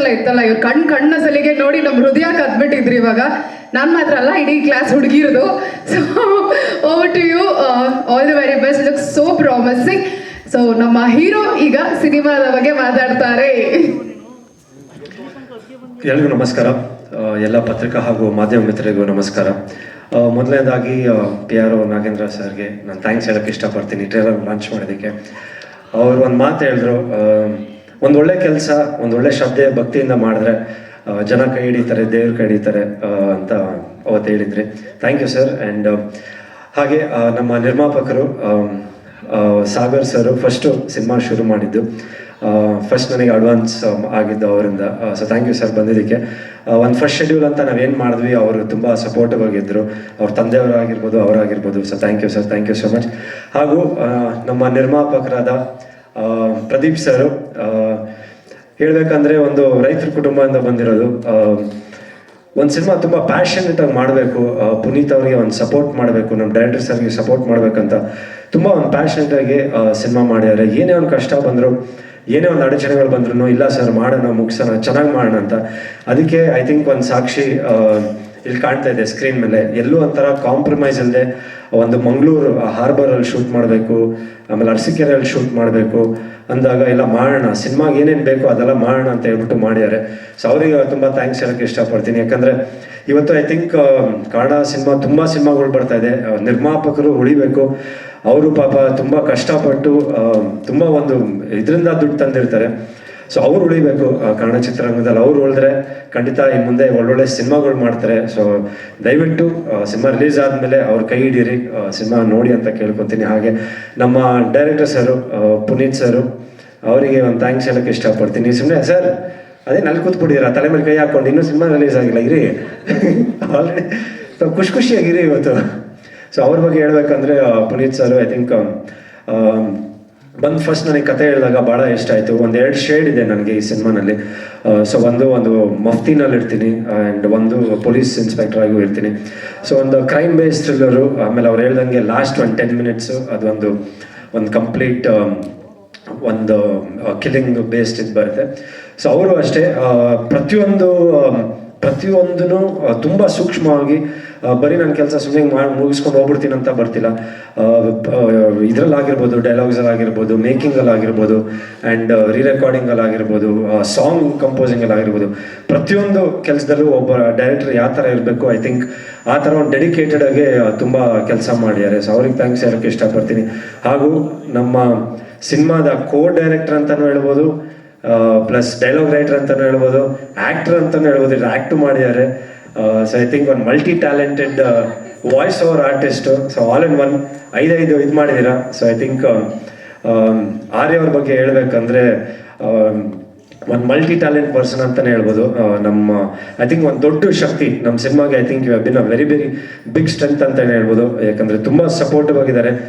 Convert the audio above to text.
ಎಲ್ಲ ಇತ್ತಲ್ಲ ಇವ್ರು ಕಣ್ ಕಣ್ಣ ಸಲಿಗೆ ನೋಡಿ ನಮ್ಮ ಹೃದಯ ಕದ್ಬಿಟ್ಟಿದ್ರಿ ಇವಾಗ. ನಾನು ಮಾತ್ರ ಅಲ್ಲ ಇಡೀ class ಹುಡುಗಿರೋದು. So over to you all the very best look so promising so ನಮ್ಮ ಹೀರೋ ಈಗ ಸಿನಿಮಾದ ಬಗ್ಗೆ ಮಾತಾಡ್ತಾರೆ. ಎಲ್ರಿಗೂ ನಮಸ್ಕಾರ. ಎಲ್ಲ ಪತ್ರಿಕಾ ಹಾಗೂ ಮಾಧ್ಯಮ ಮಿತ್ರರಿಗೂ ನಮಸ್ಕಾರ. ಆ, ಮೊದಲನೇದಾಗಿ ಪಿ ಆರ್ ಒ ನಾಗೇಂದ್ರ ಸರ್ಗೆ ನಾನು ಥ್ಯಾಂಕ್ಸ್ ಹೇಳೋಕ್ಕೆ ಇಷ್ಟಪಡ್ತೀನಿ. ಟ್ರೇಲರ್ ಲಾಂಚ್ ಮಾಡೋದಕ್ಕೆ ಅವ್ರು ಒಂದು ಮಾತು ಹೇಳಿದ್ರು ಒಂದು ಒಳ್ಳೆ ಕೆಲಸ, ಒಂದು ಒಳ್ಳೆ ಶ್ರದ್ಧೆ, ಭಕ್ತಿಯಿಂದ ಮಾಡಿದ್ರೆ ಜನ ಕೈ ಹಿಡಿತಾರೆ, ದೇವ್ರ ಕೈ ಹಿಡಿತಾರೆ ಅಂತ ಅವತ್ತು ಹೇಳಿದ್ರಿ. ಥ್ಯಾಂಕ್ ಯು ಸರ್ ಆ್ಯಂಡ್ ಹಾಗೆ ನಮ್ಮ ನಿರ್ಮಾಪಕರು ಸಾಗರ್ ಸರ್ ಫಸ್ಟು ಸಿನಿಮಾ ಶುರು ಮಾಡಿದ್ದು. ಫಸ್ಟ್ ನನಗೆ ಅಡ್ವಾನ್ಸ್ ಆಗಿದ್ದು ಅವರಿಂದ. ಸೊ ಥ್ಯಾಂಕ್ ಯು ಸರ್ ಬಂದಿದ್ದಕ್ಕೆ. ಒಂದು ಫಸ್ಟ್ ಶೆಡ್ಯೂಲ್ ಅಂತ ನಾವೇನು ಮಾಡಿದ್ವಿ, ಅವರು ತುಂಬ ಸಪೋರ್ಟಿವ್ ಆಗಿದ್ದರು ಅವ್ರ ತಂದೆಯವರಾಗಿರ್ಬೋದು ಅವರಾಗಿರ್ಬೋದು so thank you sir thank you so much ಹಾಗೂ ನಮ್ಮ ನಿರ್ಮಾಪಕರಾದ ಪ್ರದೀಪ್ ಸರ್ ಹೇಳ್ಬೇಕಂದ್ರೆ ಒಂದು ರೈತರ ಕುಟುಂಬದಿಂದ ಬಂದಿರೋದು ಒಂದು ಸಿನಿಮಾ ತುಂಬ ಪ್ಯಾಷನೇಟ್ ಆಗಿ ಮಾಡಬೇಕು ಪುನೀತ್ ಅವರಿಗೆ ಒಂದು ಸಪೋರ್ಟ್ ಮಾಡಬೇಕು ನಮ್ಮ ಡೈರೆಕ್ಟರ್ ಸರ್ಗೆ ಸಪೋರ್ಟ್ ಮಾಡಬೇಕಂತ ತುಂಬ ಒಂದು ಪ್ಯಾಷನೇಟ್ ಆಗಿ ಸಿನಿಮಾ ಮಾಡಿದ್ದಾರೆ. ಏನೇ ಒಂದು ಕಷ್ಟ ಬಂದರು, ಏನೇ ಒಂದು ಅಡಚಣೆಗಳು ಬಂದ್ರು ಇಲ್ಲ ಸರ್, ಮಾಡೋಣ, ಮುಗಿಸೋಣ, ಚೆನ್ನಾಗಿ ಮಾಡೋಣ ಅಂತ. ಅದಕ್ಕೆ ಐ ಥಿಂಕ್ ಒಂದು ಸಾಕ್ಷಿ ಇಲ್ಲಿ ಕಾಣ್ತಾ ಇದೆ ಸ್ಕ್ರೀನ್ ಮೇಲೆ. ಎಲ್ಲೂ ಒಂಥರ ಕಾಂಪ್ರಮೈಸ್ ಇಲ್ಲದೆ ಒಂದು ಮಂಗಳೂರು ಹಾರ್ಬರಲ್ಲಿ ಶೂಟ್ ಮಾಡಬೇಕು, ಆಮೇಲೆ ಅರಸೀಕೆರೆಯಲ್ಲಿ ಶೂಟ್ ಮಾಡಬೇಕು. ಅಂದಾಗ ಎಲ್ಲ ಮಾಡೋಣ, ಸಿನಿಮಾಗೆ ಏನೇನು ಬೇಕೋ ಅದೆಲ್ಲ ಮಾಡೋಣ ಅಂತ ಹೇಳ್ಬಿಟ್ಟು ಮಾಡಿದ್ದಾರೆ. ಸೊ ಅವರಿಗೆ ತುಂಬ ಥ್ಯಾಂಕ್ಸ್ ಹೇಳೋಕ್ಕೆ ಇಷ್ಟಪಡ್ತೀನಿ. ಯಾಕಂದರೆ ಇವತ್ತು ಐ ಥಿಂಕ್ ಕನ್ನಡ ಸಿನಿಮಾ, ತುಂಬ ಸಿನಿಮಾಗಳು ಬರ್ತಾ ಇದೆ. ನಿರ್ಮಾಪಕರು ಉಳಿಬೇಕು. ಅವರು ಪಾಪ ತುಂಬ ಕಷ್ಟಪಟ್ಟು ತುಂಬ ಒಂದು ಇದರಿಂದ ದುಡ್ಡು ತಂದಿರ್ತಾರೆ. ಸೊ ಅವ್ರು ಉಳಿಬೇಕು ಕನ್ನಡ ಚಿತ್ರರಂಗದಲ್ಲಿ ಅವ್ರು ಉಳಿದ್ರೆ ಖಂಡಿತ ಈ ಮುಂದೆ ಒಳ್ಳೊಳ್ಳೆ ಸಿನಿಮಾಗಳು ಮಾಡ್ತಾರೆ. ಸೊ ದಯವಿಟ್ಟು ಸಿನಿಮಾ ರಿಲೀಸ್ ಆದಮೇಲೆ ಅವ್ರ ಕೈ ಹಿಡೀರಿ. ಸಿನಿಮಾ ನೋಡಿ ಅಂತ ಕೇಳ್ಕೊತೀನಿ. ಹಾಗೆ ನಮ್ಮ ಡೈರೆಕ್ಟರ್ ಸರು ಪುನೀತ್ ಸರು, ಅವರಿಗೆ ಒಂದು ಥ್ಯಾಂಕ್ಸ್ ಹೇಳಕ್ಕೆ ಇಷ್ಟಪಡ್ತೀನಿ. ಸುಮ್ಮನೆ ಸರ್, ಅದೇ ನಲ್ಲಿ ಕೂತ್ಬಿಟ್ಟಿದ್ದೀರಾ ತಲೆ ಮೇಲೆ ಕೈ ಹಾಕೊಂಡು ಇನ್ನೂ ಸಿನಿಮಾ ರಿಲೀಸ್ ಆಗಿಲ್ಲ, ಇರಿ. ಆಲ್ರೆಡಿ ಖುಷಿ ಖುಷಿಯಾಗಿರಿ ಇವತ್ತು. ಸೊ ಅವ್ರ ಬಗ್ಗೆ ಹೇಳ್ಬೇಕಂದ್ರೆ ಪುನೀತ್ ಸರ್ ಐ ಥಿಂಕ್ ಬಂದು ಫಸ್ಟ್ ನನಗೆ ಕತೆ ಹೇಳಿದಾಗ ಭಾಳ ಇಷ್ಟ ಆಯಿತು. ಒಂದು ಎರಡು ಶೇಡ್ ಇದೆ ನನಗೆ ಈ ಸಿನಿಮಾನಲ್ಲಿ. ಸೊ ಒಂದು ಒಂದು ಮಫ್ತಿನಲ್ಲಿ ಇರ್ತೀನಿ ಆ್ಯಂಡ್ ಒಂದು ಪೊಲೀಸ್ ಇನ್ಸ್ಪೆಕ್ಟರ್ ಆಗೂ ಇರ್ತೀನಿ. ಸೊ ಒಂದು ಕ್ರೈಮ್ ಬೇಸ್ಡ್ ಥ್ರಿಲ್ಲರು ಆಮೇಲೆ ಅವ್ರು ಹೇಳ್ದಂಗೆ ಲಾಸ್ಟ್ ಒಂದು ಟೆನ್ ಮಿನಿಟ್ಸು ಅದೊಂದು, ಒಂದು ಕಂಪ್ಲೀಟ್ ಒಂದು ಕಿಲ್ಲಿಂಗ್ ಬೇಸ್ಡ್ ಇದು ಬರುತ್ತೆ. ಸೊ ಅವರು ಅಷ್ಟೇ ಪ್ರತಿಯೊಂದು ಪ್ರತಿಯೊಂದೂ ತುಂಬ ಸೂಕ್ಷ್ಮವಾಗಿ ಬರೀ ನನ್ನ ಕೆಲಸ ಸುಮ್ಮನೆ ಮಾಡಿ ಮುಗಿಸ್ಕೊಂಡು ಹೋಗ್ಬಿಡ್ತೀನಿ ಅಂತ ಬರ್ತಿಲ್ಲ. ಇದರಲ್ಲಾಗಿರ್ಬೋದು ಡೈಲಾಗ್ಸಲ್ಲಿ ಆಗಿರ್ಬೋದು ಮೇಕಿಂಗಲ್ಲಿ ಆಗಿರ್ಬೋದು ಆ್ಯಂಡ್ ರೀ ರೆಕಾರ್ಡಿಂಗಲ್ಲಾಗಿರ್ಬೋದು ಸಾಂಗ್ ಕಂಪೋಸಿಂಗಲ್ಲಿ ಆಗಿರ್ಬೋದು ಪ್ರತಿಯೊಂದು ಕೆಲಸದಲ್ಲೂ ಒಬ್ಬ ಡೈರೆಕ್ಟರ್ ಯಾವ ಥರ ಇರಬೇಕು ಐ ಥಿಂಕ್ ಆ ಥರ ಒಂದು ಡೆಡಿಕೇಟೆಡ್ ಆಗಿ ತುಂಬ ಕೆಲಸ ಮಾಡಿದ್ದಾರೆ ಸೊ ಅವ್ರಿಗೆ ಥ್ಯಾಂಕ್ಸ್ ಹೇಳೋಕ್ಕೆ ಇಷ್ಟಪಡ್ತೀನಿ. ಹಾಗೂ ನಮ್ಮ ಸಿನಿಮಾದ ಕೋ ಡೈರೆಕ್ಟರ್ ಅಂತಲೂ ಹೇಳ್ಬೋದು ಪ್ಲಸ್ ಡೈಲಾಗ್ ರೈಟರ್ ಅಂತಲೂ ಹೇಳ್ಬೋದು ಆ್ಯಕ್ಟ್ರ್ ಅಂತಲೂ ಹೇಳ್ಬೋದು ಇಲ್ಲಿ ಆ್ಯಕ್ಟ್ ಮಾಡಿದ್ದಾರೆ. ಸೊ ಐ ಥಿಂಕ್ ಒಂದು multi talented voice over artist so all in one ಐದೈದು ಇದು ಮಾಡಿದ್ದೀರಾ. ಸೊ ಐ ಥಿಂಕ್ ಆರ್ಯ ಅವ್ರ ಬಗ್ಗೆ ಹೇಳ್ಬೇಕಂದ್ರೆ ಒಂದು ಮಲ್ಟಿ ಟ್ಯಾಲೆಂಟ್ ಪರ್ಸನ್ ಅಂತಲೇ ಹೇಳ್ಬೋದು. ನಮ್ಮ ಐ ಥಿಂಕ್ ಒಂದು ದೊಡ್ಡ ಶಕ್ತಿ ನಮ್ಮ ಸಿನಿಮಾಗೆ I think you been a very very big strength ಅಂತಲೇ ಹೇಳ್ಬೋದು. ಯಾಕಂದರೆ ತುಂಬ ಸಪೋರ್ಟಿವ್ ಆಗಿದ್ದಾರೆ.